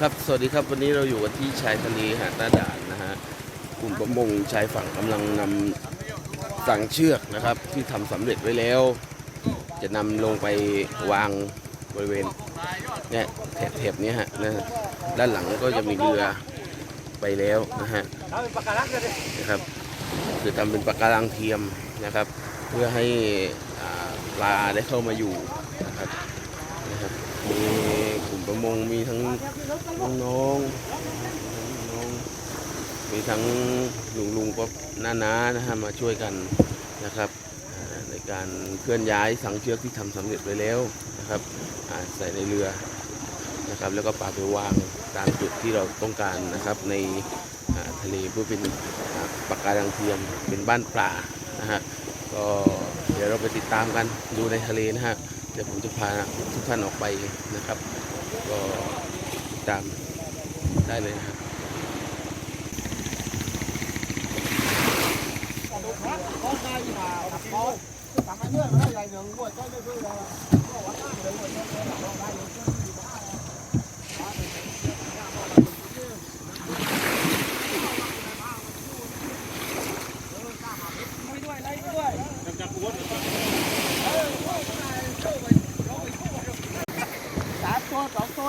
ครับ สวัสดีครับ วันนี้เราอยู่กันที่ชายทะเลหาดหน้าด่านนะฮะ กลุ่มประมงชายฝั่งกำลังนำสั่งเชือกนะครับ ที่ทำสำเร็จไว้แล้ว จะนำลงไปวางบริเวณเนี่ยแถบๆนี้ฮะนะด้านหลังก็จะมีเรือไปแล้วนะฮะนะครับ คือทำเป็นปะการังเทียมนะครับ เพื่อให้ปลาได้เข้ามาอยู่นะครับนะครับมี ประมงมีทั้งน้องๆน้องมีทั้งลุงลุงก็น้าๆนะฮะมาช่วยกันนะครับ ในการเคลื่อนย้ายสังเชือกที่ทำสำเร็จไว้แล้วนะครับใส่ในเรือนะครับ แล้วก็ปาไปวางตามจุดที่เราต้องการนะครับในทะเลเพื่อเป็นอ่าปะการังเทียมเป็นบ้านปลานะฮะก็เดี๋ยวเราไปติดตามกันดูในทะเลนะฮะเดี๋ยวผมจะพาทุกท่านออกไปนะครับ ก็ติดตามได้เลยนะครับสามตัว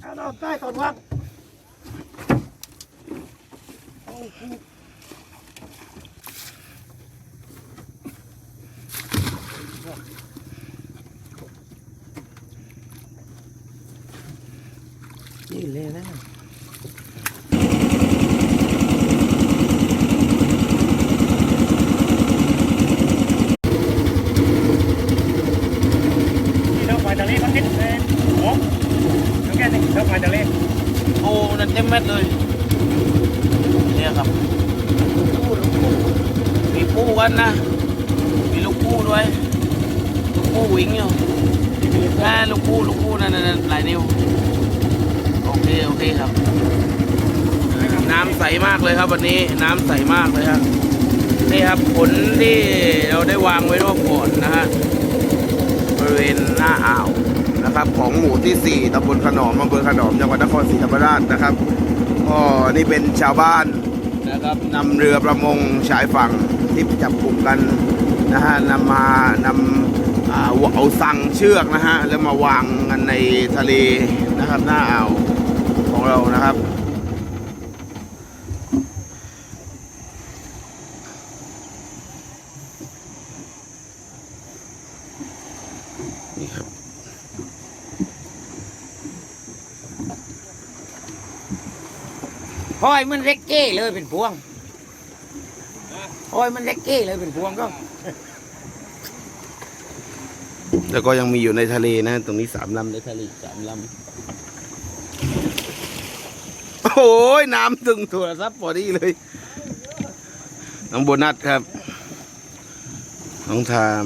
เอาเราใต้ก่อนครับนี่เลยนะ นี่เราไปทะเลมันนิดเลยโอ้ แล้แกนี่เราไปทะเลโอ้นั่นเต็มเม็ดเลยเนี่ยครับมีปูกันนะ มีลูกปูด้วย ลูกปูวิ่งอยู่แค่ลูกปูลูกปูนั่นนั่นหลายนิ้วโอเคโอเคครับ น้ำใสมากเลยครับวันนี้น้ำใสมากเลยครับนี่ครับผลที่เราได้วางไว้รอบก่อนนะฮะบริเวณหน้าอ่าว นะครับของหมู่ที่ 4ตำบลขนอมอำเภอขนอมจังหวัดนครศรีธรรมราชนะครับก็นี่เป็นชาวบ้านนะครับนำเรือประมงชายฝั่งที่จับกลุ่มกันนะฮะนำมานำอ่าเอาสั่งเชือกนะฮะแล้วมาวางกันในทะเลนะครับหน้าอ่าวของเรานะครับนี่ครับ ห้อยมันเล็กเก้เลยเป็นพวงห้อยมันเล็กเก้เลยเป็นพวงก็แล้วก็ยังมีอยู่ในทะเลนะ ตรงนี้สามลำในทะเลสามลำโอ้ยน้ำตึงโทรศัพท์พอดีเลย น้องโบนัสครับ น้องทาม